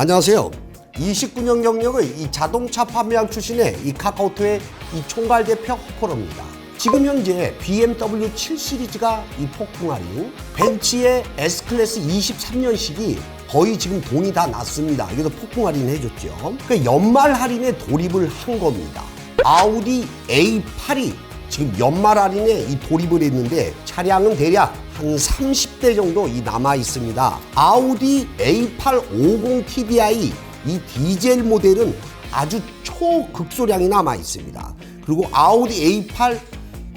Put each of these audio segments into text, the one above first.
안녕하세요. 29년 경력의 이 자동차 판매왕 출신의 이 카카오톡의 이 총괄 대표 허퍼로입니다. 지금 현재 BMW 7 시리즈가 이 폭풍 할인, 벤츠의 S 클래스 23년식이 거의 지금 돈이 다 났습니다. 그래서 폭풍 할인 해줬죠. 그 연말 할인에 돌입을 한 겁니다. 아우디 A8이 지금 연말 할인에 이 돌입을 했는데 차량은 대략 한 30대 정도 이 남아 있습니다. 아우디 A850 TDI 이 디젤 모델은 아주 초극소량이 남아 있습니다. 그리고 아우디 A8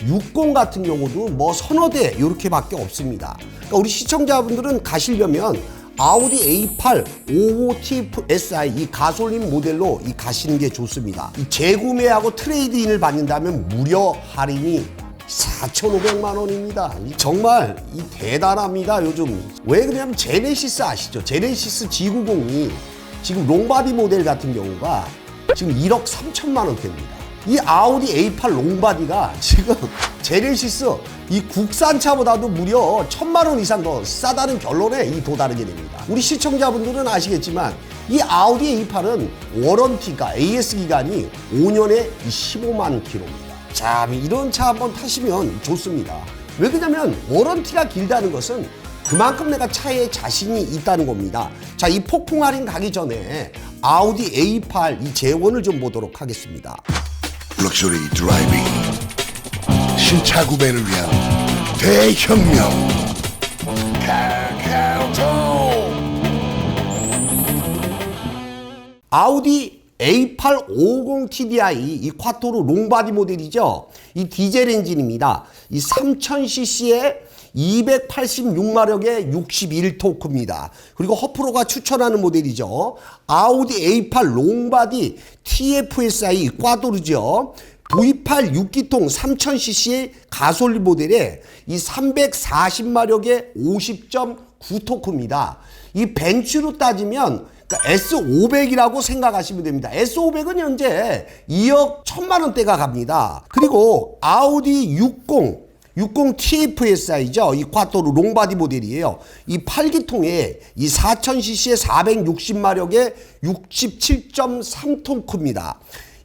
60 같은 경우도 뭐 서너 대 이렇게밖에 없습니다. 그러니까 우리 시청자분들은 가시려면 아우디 A8 55TFSI 이 가솔린 모델로 이 가시는 게 좋습니다. 이 재구매하고 트레이드인을 받는다면 무려 할인이 4,500만 원입니다. 이 정말 이 대단합니다. 요즘 왜 그러냐면 제네시스 아시죠? 제네시스 G90이 지금 롱바디 모델 같은 경우가 지금 1억 3천만 원대입니다. 이 아우디 A8 롱바디가 지금 제네시스 이 국산차보다도 무려 천만 원 이상 더 싸다는 결론에 이 도달하게 됩니다. 우리 시청자분들은 아시겠지만 이 아우디 A8은 워런티가 AS 기간이 5년에 15만 킬로입니다. 자, 이런 차 한번 타시면 좋습니다. 왜 그러냐면 워런티가 길다는 것은 그만큼 내가 차에 자신이 있다는 겁니다. 자, 이 폭풍 할인 가기 전에 아우디 A8 이 재원을 좀 보도록 하겠습니다. 럭셔리 드라이빙 신차 구매를 위한 대혁명 카카오톡 아우디 A850 TDI 이 콰토로 롱바디 모델이죠. 이 디젤 엔진입니다. 이 3000cc의 286마력의 61토크입니다. 그리고 허프로가 추천하는 모델이죠. 아우디 A8 롱바디 TFSI 꽈도르죠. V8 6기통 3000cc의 가솔린 모델에 이 340마력의 50.9토크입니다. 이 벤츠로 따지면 그러니까 S500이라고 생각하시면 됩니다. S500은 현재 2억 1000만 원대가 갑니다. 그리고 아우디 60 60 TFSI죠. 이 콰토르 롱바디 모델이에요. 이 8기통에 이 4000cc의 460마력의 67.3톤크입니다.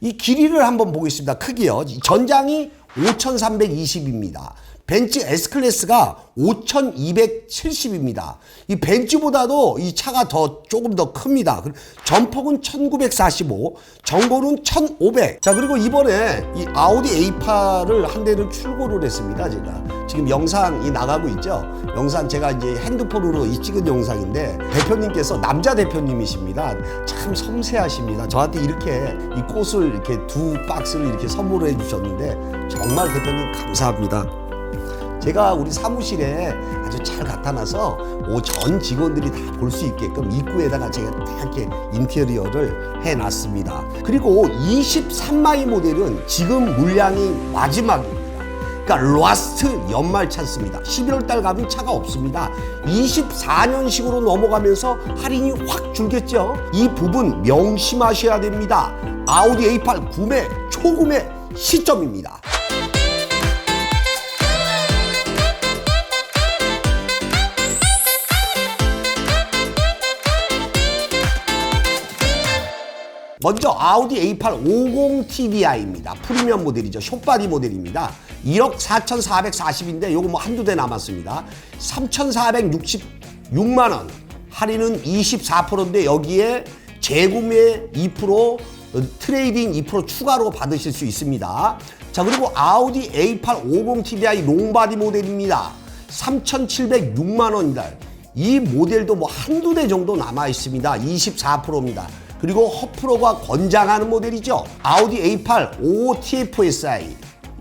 이 길이를 한번 보겠습니다. 크기요. 이 전장이 5320입니다. 벤츠 S클래스가 5270입니다. 이 벤츠보다도 이 차가 더 조금 더 큽니다. 그리고 전폭은 1945, 전고는 1500. 자, 그리고 이번에 이 아우디 A8을 한 대를 출고를 했습니다. 제가. 지금 영상이 나가고 있죠. 영상 제가 이제 핸드폰으로 이 찍은 영상인데 대표님께서 남자 대표님이십니다. 참 섬세하십니다. 저한테 이렇게 이 꽃을 이렇게 두 박스를 이렇게 선물을 해주셨는데 정말 대표님 감사합니다. 제가 우리 사무실에 아주 잘 갖다 놔서 오전 직원들이 다 볼 수 있게끔 입구에다가 제가 다 이렇게 인테리어를 해 놨습니다. 그리고 23마이 모델은 지금 물량이 마지막입니다. 그러니까 라스트 연말 찬스입니다. 11월 달 가면 차가 없습니다. 24년식으로 넘어가면서 할인이 확 줄겠죠. 이 부분 명심하셔야 됩니다. 아우디 A8 구매 초구매 시점입니다. 먼저 아우디 A8 50 TDI입니다. 프리미엄 모델이죠. 숏바디 모델입니다. 1억 4,440인데 요거 뭐 한두 대 남았습니다. 3,466만 원. 할인은 24%인데 여기에 재구매 2% 트레이딩 2% 추가로 받으실 수 있습니다. 자, 그리고 아우디 A8 50 TDI 롱바디 모델입니다. 3,706만 원입니다. 이 모델도 뭐 한두 대 정도 남아 있습니다. 24%입니다. 그리고 허프로가 권장하는 모델이죠. 아우디 A8 5TFSI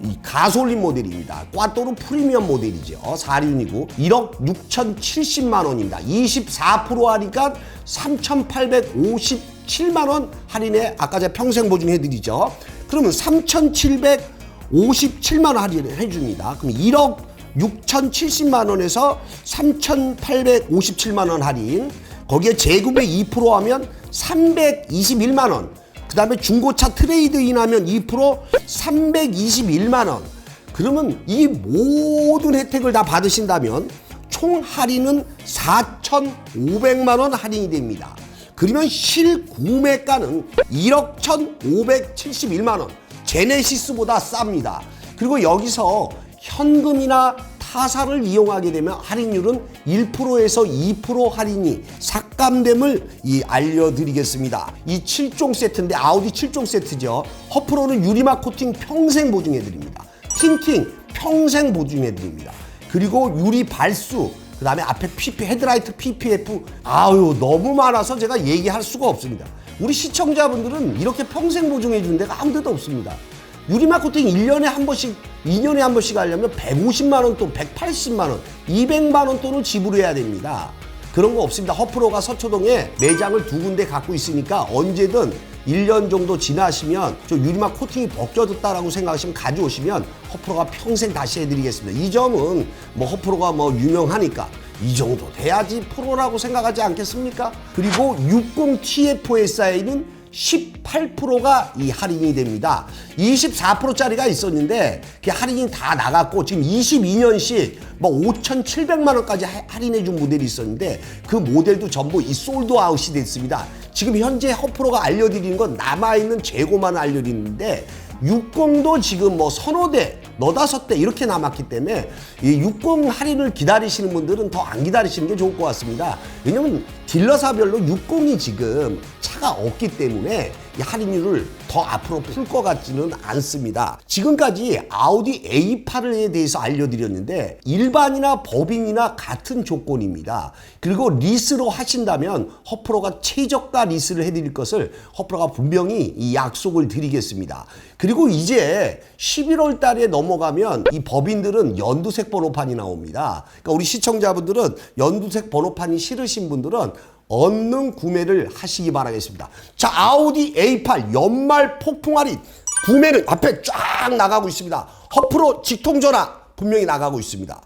이 가솔린 모델입니다. 꽈또르 프리미엄 모델이죠. 4륜이고 1억 6,070만 원입니다. 24% 하니까 3,857만 원 할인에 아까 제가 평생 보증해 드리죠. 그러면 3,757만 원 할인을 해 줍니다. 그럼 1억 6,070만 원에서 3,857만 원 할인. 거기에 재구매 2% 하면 321만 원. 그 다음에 중고차 트레이드인 하면 2% 321만 원. 그러면 이 모든 혜택을 다 받으신다면 총 할인은 4,500만 원 할인이 됩니다. 그러면 실구매가는 1억 1,571만 원. 제네시스보다 쌉니다. 그리고 여기서 현금이나 타사를 이용하게 되면 할인율은 1%에서 2% 할인이 삭감됨을 이 알려드리겠습니다. 이 7종 세트인데 아우디 7종 세트죠. 허프로는 유리막 코팅 평생 보증해드립니다. 틴팅 평생 보증해드립니다. 그리고 유리 발수 그 다음에 앞에 PP 헤드라이트 PPF 아유 너무 많아서 제가 얘기할 수가 없습니다. 우리 시청자분들은 이렇게 평생 보증해 주는 데가 아무 데도 없습니다. 유리막 코팅 1년에 한 번씩 2년에 한 번씩 하려면 150만 원또 180만 원, 200만 원 돈을 지불해야 됩니다. 그런 거 없습니다. 허프로가 서초동에 매장을 두 군데 갖고 있으니까 언제든 1년 정도 지나시면 저 유리막 코팅이 벗겨졌다라고 생각하시면 가져오시면 허프로가 평생 다시 해드리겠습니다. 이 점은 뭐 허프로가 뭐 유명하니까 이 정도 돼야지 프로라고 생각하지 않겠습니까? 그리고 60TFSI는 18%가 이 할인이 됩니다. 24%짜리가 있었는데 그 할인이 다 나갔고 지금 22년씩 뭐 5,700만 원까지 하- 할인해 준 모델이 있었는데 그 모델도 전부 이 솔드 아웃이 됐습니다. 지금 현재 허프로가 알려드리는 건 남아있는 재고만 알려드리는데 60도 지금 뭐 서너 대, 너다섯 대 이렇게 남았기 때문에 이 60 할인을 기다리시는 분들은 더 안 기다리시는 게 좋을 것 같습니다. 왜냐면 딜러사별로 60이 지금 차가 없기 때문에 이 할인율을 더 앞으로 풀 것 같지는 않습니다. 지금까지 아우디 A8에 대해서 알려드렸는데 일반이나 법인이나 같은 조건입니다. 그리고 리스로 하신다면 허프로가 최저가 리스를 해드릴 것을 허프로가 분명히 이 약속을 드리겠습니다. 그리고 이제 11월 달에 넘어가면 이 법인들은 연두색 번호판이 나옵니다. 그러니까 우리 시청자분들은 연두색 번호판이 싫으신 분들은 얼른 구매를 하시기 바라겠습니다. 자, 아우디 A8 연말 폭풍 할인 구매는 앞에 쫙 나가고 있습니다. 허프로 직통전화 분명히 나가고 있습니다.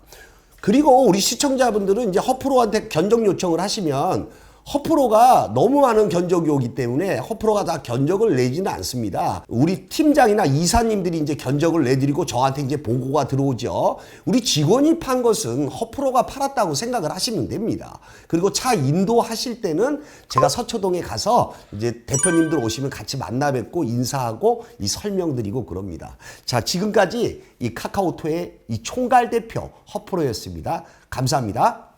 그리고 우리 시청자분들은 이제 허프로한테 견적 요청을 하시면 허프로가 너무 많은 견적이 오기 때문에 허프로가 다 견적을 내지는 않습니다. 우리 팀장이나 이사님들이 이제 견적을 내드리고 저한테 이제 보고가 들어오죠. 우리 직원이 판 것은 허프로가 팔았다고 생각을 하시면 됩니다. 그리고 차 인도하실 때는 제가 서초동에 가서 이제 대표님들 오시면 같이 만나 뵙고 인사하고 이 설명드리고 그럽니다. 자, 지금까지 이 카카오톡의 이 총괄 대표 허프로였습니다. 감사합니다.